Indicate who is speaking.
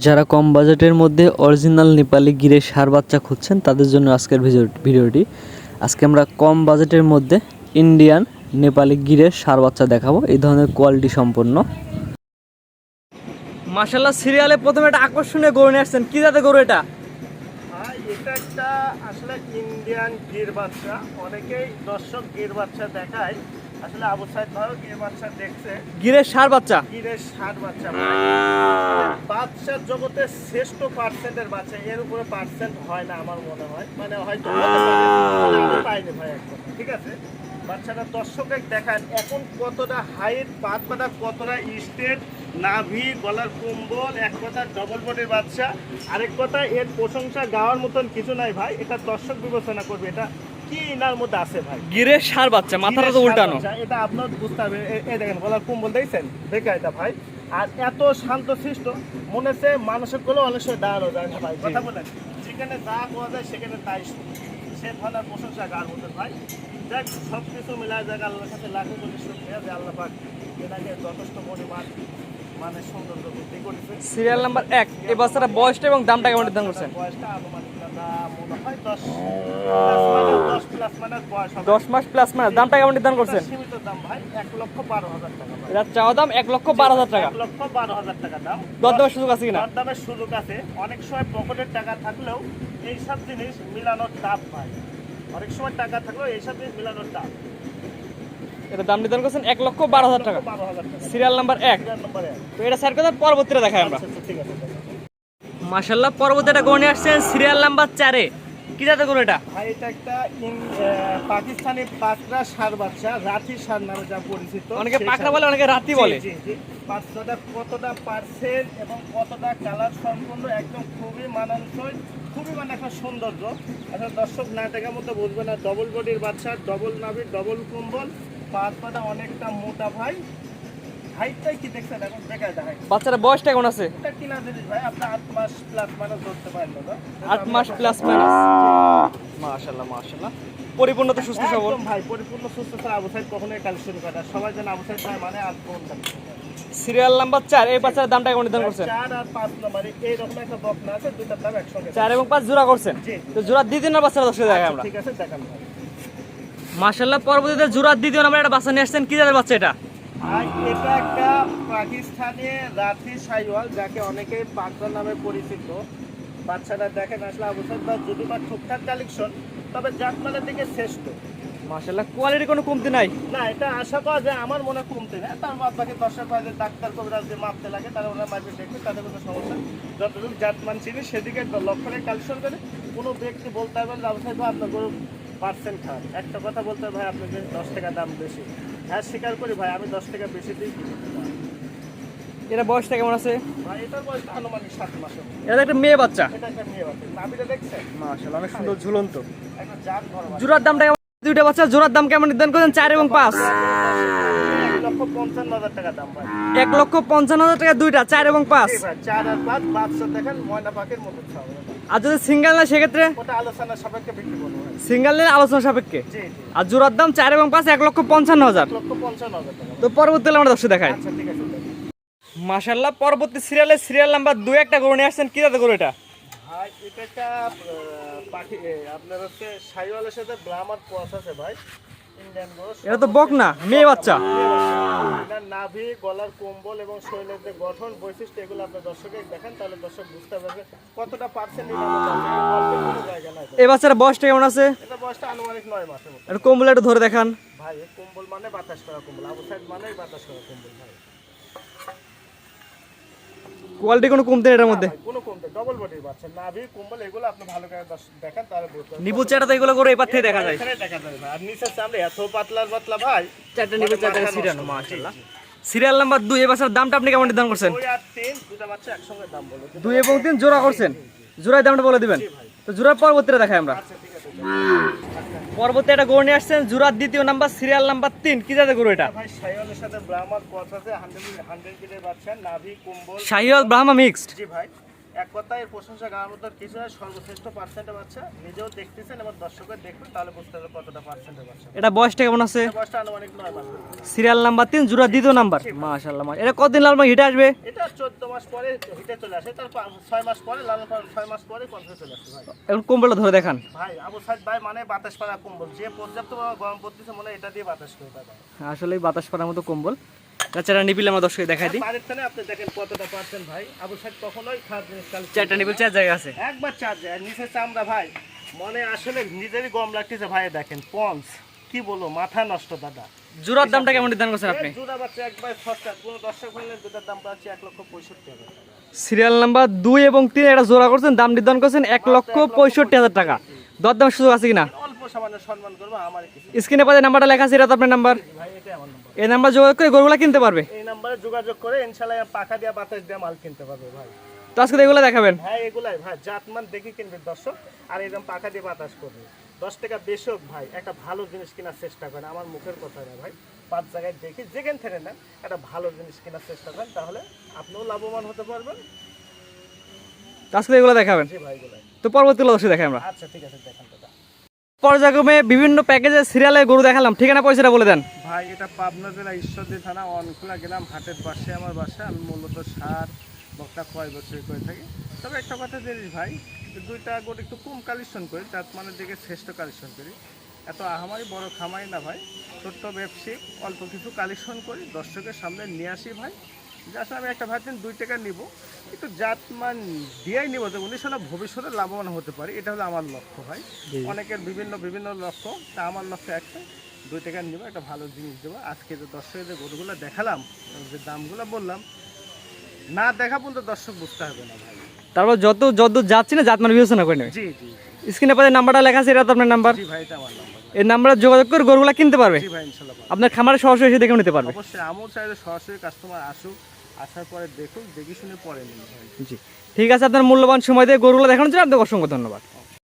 Speaker 1: যারা কম বাজেটের মধ্যে অরিজিনাল নেপালি গিরে সার বাচ্চা খুঁজছেন, তাদের জন্য আজকের ভিডিও- ভিডিওটি। আজকে আমরা কম বাজেটের মধ্যে ইন্ডিয়ান নেপালি গিরের সার বাচ্চা দেখাবো। এই ধরনের কোয়ালিটি সম্পন্ন। মাশাল্লাহ সিরিয়ালে প্রথমে একটা আকর্ষণীয় গরু নিয়ে আসছেন। কি জাতের গরু এটা?
Speaker 2: এটা একটা আসলে ইন্ডিয়ান গির বাচ্চা। অনেকেই দর্শক গির বাচ্চা দেখায়। আসলে আবু সাইদ ভাইও গির বাচ্চা দেখছে।
Speaker 1: গিরের সার বাচ্চা।
Speaker 2: গিরের ষাট বাচ্চা। বাচ্চার জগতে শ্রেষ্ঠ পার্সেন্টের বাচ্চা এর উপরে পার্সেন্ট হয় না আমার মনে হয়। মানে হয়তো আমি পাইনি ভাই একদম ঠিক আছে? বাচ্চাটা দর্শকে দেখান এখন কতটা হাইট পাত পাতা কতটা স্টেট নাভি গলার কুম্বল এক কথা ডবল বডির বাচ্চা আরেক কথা এর প্রশংসা গাওয়ার মতন কিছু নাই ভাই। এটা দর্শক বিবেচনা করবে এটা কি মধ্যে আছে ভাই?
Speaker 1: সার বাচ্চা মাথাটা তো উল্টানো।
Speaker 2: এটা আপনার বুঝতে হবে। এ- এই দেখেন গলার কুম্বল দেখছেন? দেখা এটা ভাই। আর এত শান্ত সৃষ্ট মনে হচ্ছে মানুষের অনেক সময় দাঁড়ানো যায় না ভাই। কথা বলেন। যেখানে যা পাওয়া যায় সেখানে তাই সে ধরনের প্রশংসা গার মধ্যে ভাই? দেখ সব কিছু মিলায় যাক আল্লাহর কাছে লাখো কোটি শুক্রিয়া যে আল্লাহ পাক এনাকে যথেষ্ট পরিমাণ মানে সৌন্দর্য বৃদ্ধি করেছে।
Speaker 1: সিরিয়াল নাম্বার এক এই বাচ্চাটা বয়সটা এবং দামটা কেমন নির্ধারণ করছেন?
Speaker 2: বয়সটা আনুমানিক মনে হয় দশ দশ
Speaker 1: মাস প্লাস দামটা কেমন নির্ধারণ করছেন?
Speaker 2: দাম ভাই এক লক্ষ বারো হাজার টাকা ভাই।
Speaker 1: এটা চাওয়া দাম এক লক্ষ বারো হাজার টাকা।
Speaker 2: লক্ষ বারো হাজার টাকা দাম।
Speaker 1: দরদামের সুযোগ আছে কিনা?
Speaker 2: দরদামের সুযোগ আছে। অনেক সময় পকেটের টাকা থাকলেও এইসব জিনিস মিলানোর দাম ভাই। অনেক সময় টাকা থাকলেও এইসব জিনিস মিলানোর দাম
Speaker 1: এটা দাম নির্ধারণ করছেন এক লক্ষ বারো হাজার টাকা। সিরিয়াল নাম্বার এক।
Speaker 2: নম্বর এক।
Speaker 1: তো এটা স্যার কথা পরবর্তীতে দেখাই আমরা।
Speaker 2: আচ্ছা, আচ্ছা, ঠিক আছে
Speaker 1: মাশাল্লাহ পরবর্তী একটা গণে আসছেন সিরিয়াল নাম্বার চারে। কি যাতে করে এটা?
Speaker 2: ভাই এটা একটা পাকিস্তানি পাকড়া সার বাচ্চা রাতি সার নামে যা পরিচিত।
Speaker 1: অনেকে পাকড়া বলে অনেকে রাতি বলে।
Speaker 2: জি, জি, জি। বাচ্চাটা কতটা পার্সেন্ট এবং কতটা কালার সম্পূর্ণ একদম খুবই মানানসই খুবই মানে একটা সৌন্দর্য। আসলে দর্শক না দেখার মতো বুঝবে না ডবল বডির বাচ্চা ডবল নাভি ডবল কুম্বল পাত অনেকটা মোটা ভাই। হাইটটাই কি দেখছেন? এখন দেখায় দেখায়
Speaker 1: বাচ্চারা বয়সটা কেমন আছে?
Speaker 2: এটা কিনা জিনিস ভাই? আপনি আট মাস প্লাস মাইনাস ধরতে পারেন দাদা
Speaker 1: আট মাস প্লাস মাইনাস মাশাল্লাহ মাশাল্লাহ পরিপূর্ণ তো সুস্থ সবল।
Speaker 2: একদম ভাই পরিপূর্ণ সুস্থ ছাড়া আবু সাইড কখনোই কালেকশন করে না। সবাই আবু ভাই মানে কোন
Speaker 1: সিরিয়াল নাম্বার চার এই বাচ্চার দামটা কেমন নির্ধারণ করছেন?
Speaker 2: আর নম্বরে এইরকম একটা বকনা আছে দুটার দাম একসঙ্গে
Speaker 1: চার এবং পাঁচ। জোড়া করছেন? তো জোড়া দ্বিতীয় না বাচ্চারা দর্শক দেখাই আমরা?
Speaker 2: ঠিক আছে দেখান
Speaker 1: পরবর্তীতে জোড়া দ্বিতীয় নাম্বার একটা বাচ্চা নিয়ে আসছেন। কি জাতের বাচ্চা এটা?
Speaker 2: আর এটা একটা পাকিস্তানি রাথি সাইওয়াল যাকে অনেকে পাকড়া নামে পরিচিত। বাচ্চারা দেখেন আসলে সাইড ভাই যদি বা ঠিকঠাক কালেকশন তবে জাতমানের দিকে শ্রেষ্ঠ।
Speaker 1: মাশাল্লাহ কোয়ালিটি কোনো কমতি নাই?
Speaker 2: না এটা আশা করা যায় আমার মনে কমতে না তার বাদ বাকি দর্শক ডাক্তার কবিরাজ যে মাপতে লাগে তারা ওরা মাপে দেখবে তাদের কোনো সমস্যা যতটুকু জাতমান চিনি সেদিকে লক্ষ্যে কালেকশন করে। কোনো ব্যক্তি বলতে পারবেন ব্যবসায় আপনার গরু পার্সেন্ট খারাপ। একটা কথা বলতে হবে, ভাই আপনাদের দশ টাকা দাম বেশি। হ্যাঁ স্বীকার করি ভাই আমি দশ টাকা বেশি দিই
Speaker 1: এটা বয়সটা কেমন আছে?
Speaker 2: ভাই এটার বয়স আনুমানিক সাত মাসের
Speaker 1: এটা একটা মেয়ে বাচ্চা।
Speaker 2: এটা একটা মেয়ে বাচ্চা। নাভিটা দেখছেন?
Speaker 1: মাশাল্লাহ অনেক সুন্দর ঝুলন্ত।
Speaker 2: একটা জাত ভরা
Speaker 1: জোড়ার দামটা কেমন? দুইটা বাচ্চা জোড়ার দাম কেমন নির্ধারণ করেন? চার এবং পাঁচ।
Speaker 2: এক লক্ষ পঞ্চান্ন হাজার টাকা দাম
Speaker 1: এক লক্ষ পঞ্চান্ন হাজার টাকা দুইটা চার এবং পাঁচ।
Speaker 2: চার আর পাঁচ বাচ্চা দেখেন ময়না পাখির মতো
Speaker 1: আর যদি সিঙ্গেল না সেক্ষেত্রে সিঙ্গেল নিলে আলোচনা সাপেক্ষে। আর জোড়ার দাম চার এবং পাঁচ এক লক্ষ পঞ্চান্ন হাজার। তো পরবর্তী আমরা দর্শক দেখাই।
Speaker 2: আচ্ছা।
Speaker 1: মাশাল্লাহ পরবর্তী সিরিয়ালে সিরিয়াল নাম্বার দুই একটা গরু নিয়ে আসছেন। কি যাতে গরু এটা?
Speaker 2: এটা একটা পাখি আপনার হচ্ছে সাইওয়ালের সাথে ব্রাহ্মার কোয়াশ আছে ভাই। ইন্ডিয়ান গোস
Speaker 1: এটা তো বক না মেয়ে বাচ্চা।
Speaker 2: এটার নাভি গলার কম্বল এবং শরীরের যে গঠন বৈশিষ্ট্য এগুলো আপনার দর্শকে দেখেন তাহলে দর্শক বুঝতে পারবে কতটা পার্সেন্ট
Speaker 1: এই বাচ্চার বয়সটা কেমন আছে?
Speaker 2: এটা বয়সটা আনুমানিক নয় মাসের মতো।
Speaker 1: কম্বল একটু ধরে দেখান।
Speaker 2: ভাই কম্বল মানে বাতাস করা কম্বল আবু সাইড মানে বাতাস করা কম্বল ভাই।
Speaker 1: কোয়ালিটি কোনো কমতে নেই এটার মধ্যে।
Speaker 2: কোনো কমতে ডবল বডির বাচ্চা নাভি কম্বল এগুলো আপনি ভালো করে দেখেন তাহলে বুঝতে
Speaker 1: নিবু চারটা তো এগুলো করে থেকে দেখা যায়।
Speaker 2: এখানে দেখা ভাই। আর চামড়া এত পাতলার পাতলা ভাই।
Speaker 1: চারটা নিবু চারটা
Speaker 2: মাথা
Speaker 1: সিরিয়াল সিরিয়াল নাম্বার দুই এই বাচ্চার দামটা আপনি কেমন নির্ধারণ করছেন?
Speaker 2: দুই আর তিন দুটা বাচ্চা একসঙ্গে দাম বলো
Speaker 1: দুই। এবং তিন জোড়া করছেন। জোড়ার দামটা বলে দিবেন। তো জোড়ার পরবর্তীটা দেখাই আমরা। পরবর্তী একটা গরু নিয়ে আসছেন জুরার দ্বিতীয় নাম্বার সিরিয়াল নাম্বার তিন। কি যাতে গরু এটা?
Speaker 2: সাথে ব্রাহ্মণ
Speaker 1: শাহিওয়াল ব্রাহ্মা মিক্সড
Speaker 2: জি ভাই। এক কথায় এর প্রশংসা গাওয়ার মতো কিছু নয় সর্বশ্রেষ্ঠ পার্সেন্টের বাচ্চা। নিজেও দেখতেছেন এবং দর্শকের দেখবেন তাহলে বুঝতে পারবে কতটা পার্সেন্টের বাচ্চা।
Speaker 1: এটা বয়সটা কেমন আছে?
Speaker 2: বয়সটা আনুমানিক নয় মাস।
Speaker 1: সিরিয়াল নাম্বার তিন জোড়া দ্বিতীয় নাম্বার। মাশাল্লাহ মাশাল্লাহ। এটা কতদিন লাল হিটে আসবে?
Speaker 2: এটা চোদ্দ মাস পরে হিটে চলে আসে তার ছয় মাস পরে লাল পাড়া ছয় মাস পরে কনফে চলে আসে ভাই।
Speaker 1: এখন কম্বলটা ধরে দেখান।
Speaker 2: ভাই আবু সাইদ ভাই মানে বাতাস পাড়া কম্বল। যে পর্যাপ্ত গরম পড়তেছে মনে এটা দিয়ে বাতাস করে
Speaker 1: আসলে বাতাস পাড়ার মতো কম্বল। তাছাড়া নিপিল আমার দর্শকে দেখাই দিই।
Speaker 2: আপনি দেখেন কতটা পার্সেন্ট ভাই। আবু সাইদ কখনোই খারাপ জিনিস
Speaker 1: চারটা নিপিল চার জায়গা আছে।
Speaker 2: একবার চার্জ যায় আর নিচে চামড়া ভাই। মনে আসলে নিজেরই গম লাগতেছে ভাই দেখেন পন্স। কি বলব মাথা নষ্ট দাদা।
Speaker 1: জোড়ার দামটা কেমন নির্ধারণ করছেন আপনি?
Speaker 2: জোড়া বাচ্চা একবার সস্তা কোনো দর্শক হলে দুটার দাম পাচ্ছি এক লক্ষ পঁয়ষট্টি হাজার টাকা।
Speaker 1: সিরিয়াল নাম্বার দুই এবং তিন এটা জোড়া করছেন দাম নির্ধারণ করছেন এক লক্ষ পঁয়ষট্টি হাজার টাকা। দরদামের সুযোগ আছে কিনা?
Speaker 2: অল্প সামান্য সম্মান করব আমার
Speaker 1: স্ক্রিনে পাশে নাম্বারটা লেখা আছে এটা তো আপনার নাম্বার।
Speaker 2: ভাই আমার নম্বর।
Speaker 1: এই নাম্বার যোগাযোগ করে গরুগুলা কিনতে পারবে?
Speaker 2: এই নাম্বারে যোগাযোগ করে ইনশাল্লাহ পাখা দিয়ে বাতাস দিয়ে মাল কিনতে পারবে ভাই।
Speaker 1: তো আজকে এগুলো দেখাবেন?
Speaker 2: হ্যাঁ এগুলাই ভাই জাতমান দেখে কিনবে দর্শক। আর এরকম পাখা দিয়ে বাতাস করবে দশ টাকা বেশি হোক ভাই একটা ভালো জিনিস কেনার চেষ্টা করেন। আমার মুখের কথা না ভাই পাঁচ জায়গায় দেখে যেখান থেকে নেন একটা ভালো জিনিস কেনার চেষ্টা করেন তাহলে আপনিও লাভবান হতে পারবেন।
Speaker 1: আজকে এগুলো দেখাবেন।
Speaker 2: জি ভাই এগুলাই।
Speaker 1: তো পরবর্তী অবশ্যই দেখাই আমরা।
Speaker 2: আচ্ছা ঠিক আছে দেখেন দাদা
Speaker 1: পর্যায়ক্রমে বিভিন্ন প্যাকেজের সিরিয়ালে গরু দেখালাম। ঠিকানা পয়সাটা বলে দেন।
Speaker 2: ভাই, এটা পাবনা জেলা ঈশ্বরদী থানা, অনখোলা গেলাম, হাটের পাশে আমার বাসা। আমি মূলত সার, বক্তা কয় বছর করে থাকি। তবে একটা কথা জানিস ভাই দুইটা গরু একটু কম কালেকশন করি জাত মানের দিকে শ্রেষ্ঠ কালেকশন করি। এত আহামারি বড় খামারি না ভাই, ছোট্ট ব্যবসায়িক অল্প কিছু কালেকশন করি, দর্শকের সামনে নিয়ে আসি ভাই। যে আসলে আমি একটা ভাবছেন দুই টাকা নিব একটু জাতমান দিয়েই নিব যে উনিশ সালে ভবিষ্যতে লাভবান হতে পারি। এটা হলো আমার লক্ষ্য ভাই। অনেকের বিভিন্ন বিভিন্ন লক্ষ্য। তা আমার লক্ষ্য একটা দুই টাকা নিব একটা ভালো জিনিস দেবো। আজকে যে দর্শকের যে গরুগুলো দেখালাম যে দামগুলো বললাম না দেখা পর্যন্ত দর্শক বুঝতে হবে না ভাই।
Speaker 1: তারপর যত যত যাচ্ছি না জাত মানে বিবেচনা করে নেবে।
Speaker 2: জি জি
Speaker 1: স্ক্রিনে পাশে নাম্বারটা লেখা আছে এটা তো আপনার নাম্বার।
Speaker 2: জি ভাই এটা আমার নাম্বার।
Speaker 1: এই নাম্বার যোগাযোগ করে গরুগুলা কিনতে পারবে। আপনার খামারে সরাসরি এসে দেখে নিতে পারবে।
Speaker 2: অবশ্যই সরাসরি কাস্টমার আসুক আসার পরে দেখুক দেখে শুনে পরে নিন
Speaker 1: জি। ঠিক আছে আপনার মূল্যবান সময় দিয়ে গরুগুলা দেখানোর জন্য আপনাকে অসংখ্য ধন্যবাদ।